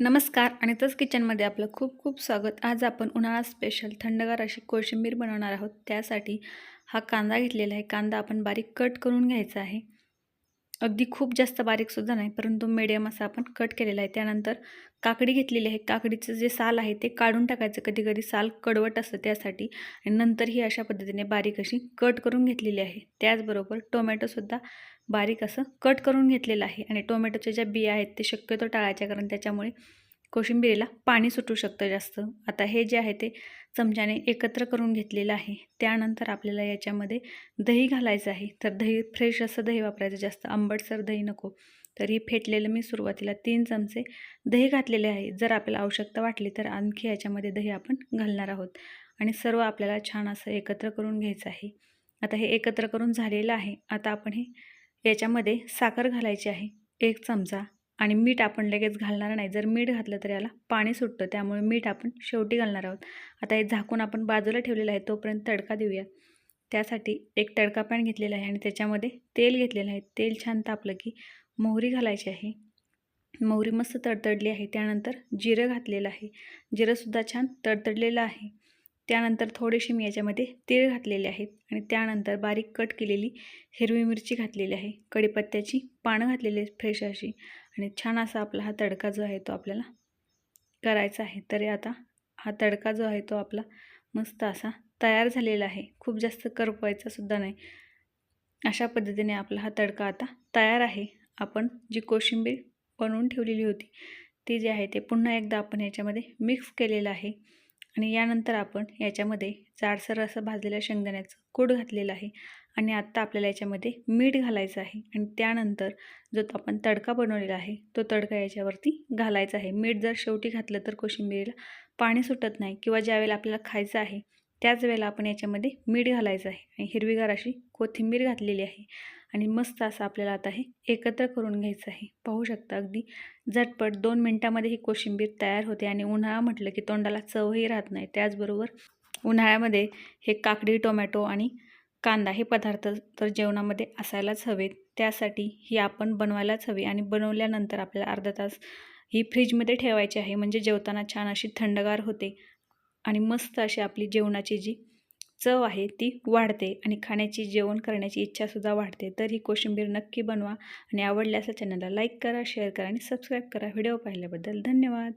नमस्कार आणि तस किचनमध्ये आपलं खूप खूप स्वागत. आज आपण उन्हाळा स्पेशल थंडगार अशी कोशिंबीर बनवणार आहोत. त्यासाठी हा कांदा घेतलेला आहे. कांदा आपण बारीक कट करून घ्यायचा आहे. अगदी खूप जास्त बारीकसुद्धा नाही परंतु मिडियम असा आपण कट केलेला आहे. त्यानंतर काकडी घेतलेली आहे. काकडीचं जे साल आहे ते काढून टाकायचं. कधी कधी साल कडवट असतं त्यासाठी. आणि नंतर ही अशा पद्धतीने बारीक अशी कट करून घेतलेली आहे. त्याचबरोबर टोमॅटोसुद्धा बारीक असं कट करून घेतलेलं आहे. आणि टोमॅटोच्या ज्या बिया आहेत ते शक्यतो टाळायच्या कारण त्याच्यामुळे कोशिंबिरीला पाणी सुटू शकतं जास्त. आता हे जे आहे ते चमच्याने एकत्र करून घेतलेलं आहे. त्यानंतर आपल्याला याच्यामध्ये दही घालायचं आहे. तर दही फ्रेश असं दही वापरायचं. जास्त आंबटसर दही नको. तर हे फेटलेलं मी सुरुवातीला तीन चमचे दही घातलेले आहे. जर आपल्याला आवश्यकता वाटली तर आणखी याच्यामध्ये दही आपण घालणार आहोत. आणि सर्व आपल्याला छान असं एकत्र करून घ्यायचं आहे. आता हे एकत्र करून झालेलं आहे. आता आपण हे याच्यामध्ये साखर घालायची आहे. एक चमचा आणि मीठ आपण लगेच घालणार नाही. जर मीठ घातलं तर याला पाणी सुटतं. त्यामुळे मीठ आपण शेवटी घालणार आहोत. आता हे झाकून आपण बाजूला ठेवलेलं आहे. तोपर्यंत तडका देऊया. त्यासाठी एक तडका पॅन घेतलेला आहे आणि त्याच्यामध्ये तेल घेतलेलं आहे. तेल छान तापलं की मोहरी घालायची आहे. मोहरी मस्त तडतडली आहे. त्यानंतर जिरं घातलेलं आहे. जिरंसुद्धा छान तडतडलेलं आहे. त्यानंतर थोडेसे मी याच्यामध्ये तीळ घातलेले आहेत. आणि त्यानंतर बारीक कट केलेली हिरवी मिरची घातलेली आहे. कढीपत्त्याची पानं घातलेली आहेत फ्रेश अशी. आणि छान असा आपला हा तडका जो आहे तो आपल्याला करायचा आहे. तरी आता हा तडका जो आहे तो आपला मस्त असा तयार झालेला आहे. खूप जास्त करपवायचा सुद्धा नाही. अशा पद्धतीने आपला हा तडका आता तयार आहे. आपण जी कोशिंबीर बनवून ठेवलेली होती ती जी आहे ते पुन्हा एकदा आपण याच्यामध्ये मिक्स केलेलं आहे. आणि यानंतर आपण याच्यामध्ये जाडसर असं भाजलेल्या शेंगदाण्याचं कूड घातलेलं आहे. आणि आत्ता आपल्याला याच्यामध्ये मीठ घालायचं आहे. आणि त्यानंतर जो तो आपण तडका बनवलेला आहे तो तडका याच्यावरती घालायचा आहे. मीठ जर शेवटी घातलं तर कोशिंबिरीला पाणी सुटत नाही किंवा ज्यावेळेला आपल्याला खायचं आहे त्याच वेळेला आपण याच्यामध्ये मीठ घालायचं आहे. आणि हिरवीगार अशी कोथिंबीर घातलेली आहे. आणि मस्त असं आपल्याला आता हे एकत्र करून घ्यायचं आहे. पाहू शकता अगदी झटपट दोन मिनटामध्ये ही कोशिंबीर तयार होते आणि उन्हाळा म्हटलं की तोंडाला चवही राहत नाही. त्याचबरोबर उन्हाळ्यामध्ये हे काकडी टोमॅटो आणि कांदा हे पदार्थ तर जेवणामध्ये असायलाच हवेत. त्यासाठी ही आपण बनवायलाच हवी आणि बनवल्यानंतर आपल्याला अर्धा तास ही फ्रीजमध्ये ठेवायची आहे. म्हणजे जेवताना छान अशी थंडगार होते आणि मस्त अशी आपली जेवणाची जी चव आहे ती वाढते आणि खाण्याची जेवण करण्याची इच्छासुद्धा वाढते. तर ही कोशिंबीर नक्की बनवा आणि आवडल्यास चॅनलला लाईक करा शेअर करा आणि सबस्क्राईब करा. व्हिडिओ पाहिल्याबद्दल धन्यवाद.